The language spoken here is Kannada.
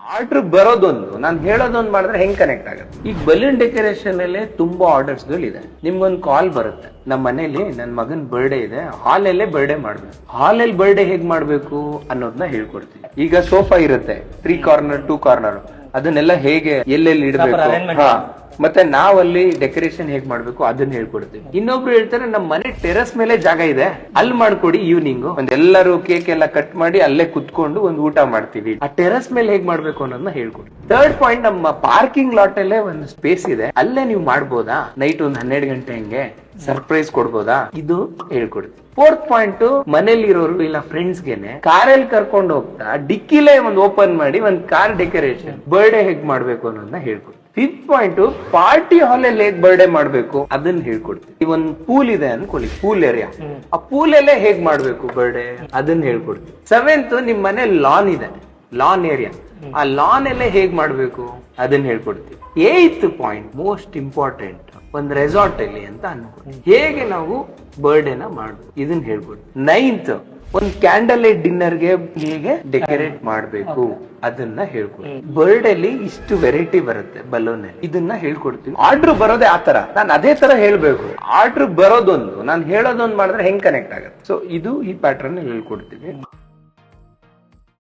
ಆರ್ಡರ್ ಬರೋದೊಂದು ನಾನು ಹೇಳೋದೊಂದು ಮಾಡಿದ್ರೆ ಹೆಂಗ್ ಕನೆಕ್ಟ್ ಆಗುತ್ತೆ? ಈಗ ಬಲೂನ್ ಡೆಕೋರೇಷನ್ ಅಲ್ಲೇ ತುಂಬಾ ಆರ್ಡರ್ಸ್ ಇದೆ ನಿಮ್ಗೊಂದು ಕಾಲ್ ಬರುತ್ತೆ. ನಮ್ಮ ಮನೇಲಿ ನನ್ನ ಮಗನ್ ಬರ್ಡೇ ಇದೆ ಹಾಲಲ್ಲೇ ಬರ್ಡೇ ಮಾಡ್ಬೇಕು. ಅಲ್ಲಿ ಬರ್ಡೇ ಹೇಗ್ ಮಾಡ್ಬೇಕು ಅನ್ನೋದನ್ನ ಹೇಳ್ಕೊಡ್ತೀನಿ. ಈಗ ಸೋಫಾ ಇರುತ್ತೆ ತ್ರೀ ಕಾರ್ನರ್ ಟೂ ಕಾರ್ನರ್ ಅದನ್ನೆಲ್ಲ ಹೇಗೆ ಎಲ್ಲೆಲ್ಲಿ ಇಡಬೇಕು? ಹಾ. ಮತ್ತೆ ನಾವಲ್ಲಿ ಡೆಕೋರೇಷನ್ ಹೇಗ್ ಮಾಡ್ಬೇಕು ಅದನ್ನ ಹೇಳ್ಕೊಡ್ತೀವಿ ಇನ್ನೊಬ್ರು ಹೇಳ್ತಾರೆ ನಮ್ಮ ಮನೆ ಟೆರಸ್ ಮೇಲೆ ಜಾಗ ಇದೆ. ಅಲ್ಲಿ ಮಾಡ್ಕೊಡಿ ಈವ್ನಿಂಗ್ ಒಂದೆಲ್ಲರೂ ಕೇಕ್ ಎಲ್ಲ ಕಟ್ ಮಾಡಿ ಅಲ್ಲೇ ಕುತ್ಕೊಂಡು ಒಂದು ಊಟ ಮಾಡ್ತೀವಿ. ಆ ಟೆರಸ್ ಮೇಲೆ ಹೇಗ್ ಮಾಡ್ಬೇಕು ಅನ್ನೋದನ್ನ ಹೇಳ್ಕೊಡಿ. ಥರ್ಡ್ ಪಾಯಿಂಟ್ ನಮ್ಮ ಪಾರ್ಕಿಂಗ್ ಲಾಟ್ ಅಲ್ಲೇ ಒಂದು ಸ್ಪೇಸ್ ಇದೆ. ಅಲ್ಲೇ ನೀವು ಮಾಡ್ಬೋದಾ? ನೈಟ್ ಒಂದ್ ಹನ್ನೆರಡು ಗಂಟೆ ಹಂಗೆ ಸರ್ಪ್ರೈಸ್ ಕೊಡ್ಬೋದಾ? ಇದು ಹೇಳ್ಕೊಡ್ತೀವಿ ಫೋರ್ತ್ ಪಾಯಿಂಟ್ ಮನೇಲಿರೋರು ಇಲ್ಲ ಫ್ರೆಂಡ್ಸ್ ಗೆನೆ ಕಾರಲ್ಲಿ ಕರ್ಕೊಂಡು ಹೋಗ್ತಾ ಡಿಕ್ಕಿಲೇ ಒಂದು ಓಪನ್ ಮಾಡಿ ಒಂದ್ ಕಾರ್ ಡೆಕೋರೇಷನ್ ಬರ್ಡೇ ಹೇಗ್ ಮಾಡ್ಬೇಕು ಅನ್ನೋದನ್ನ ಹೇಳ್ಕೊಡ್ತೀವಿ ಫಿಫ್ತ್ ಪಾಯಿಂಟ್ ಪಾರ್ಟಿ ಹಾಲ್ ಅಲ್ಲಿ ಹೇಗ್ ಬರ್ಡೇ ಮಾಡ್ಬೇಕು? ಅದನ್ನ ಹೇಳ್ಕೊಡ್ತೀವಿ ಈ ಒಂದ್ ಪೂಲ್ ಇದೆ ಅನ್ಕೊಳ್ಳಿ ಪೂಲ್ ಏರಿಯಾ ಆ ಪೂಲ್ ಅಲ್ಲೇ ಹೇಗ್ ಮಾಡ್ಬೇಕು ಬರ್ಡೇ ಅದನ್ನ ಹೇಳ್ಕೊಡ್ತೀವಿ ಸೆವೆಂತ್ ನಿಮ್ ಮನೆ ಲಾನ್ ಇದೆ. ಲಾನ್ ಏರಿಯಾ ಆ ಲಾನ್ ಅಲ್ಲೇ ಹೇಗ್ ಮಾಡ್ಬೇಕು? ಅದನ್ನ ಹೇಳ್ಕೊಡ್ತೀವಿ ಏತ್ ಪಾಯಿಂಟ್ ಮೋಸ್ಟ್ ಇಂಪಾರ್ಟೆಂಟ್ ಒಂದ್ ರೆಸಾರ್ಟ್ ಅಲ್ಲಿ ಅಂತ ಅನ್ಕೊಳ್ಳಿ ಹೇಗೆ ನಾವು ಬರ್ಡೇನ ಮಾಡ್ಬೋದು ಇದನ್ನ ಹೇಳ್ಬೋದು. ನೈನ್ತ್ ಒಂದ್ ಕ್ಯಾಂಡಲ್ ಲೈಟ್ ಡಿನ್ನರ್ಗೆ ಹೇಗೆ ಡೆಕೋರೇಟ್ ಮಾಡ್ಬೇಕು ಅದನ್ನ ಹೇಳ್ಕೊಡ್ತೀವಿ ಬರ್ಡ್ ಅಲ್ಲಿ ಇಷ್ಟು ವೆರೈಟಿ ಬರುತ್ತೆ ಬಲೂನ್ ಇದನ್ನ ಹೇಳ್ಕೊಡ್ತೀವಿ ಆರ್ಡರ್ ಬರೋದೇ ಆತರ ನಾನು ಅದೇ ತರ ಹೇಳ್ಬೇಕು. ಆರ್ಡರ್ ಬರೋದೊಂದು. ನಾನು ಹೇಳೋದೊಂದು ಮಾಡಿದ್ರೆ ಹೆಂಗ್ ಕನೆಕ್ಟ್ ಆಗುತ್ತೆ? ಸೊ ಇದು ಈ ಪ್ಯಾಟರ್ನ್ ಹೇಳ್ಕೊಡ್ತೀವಿ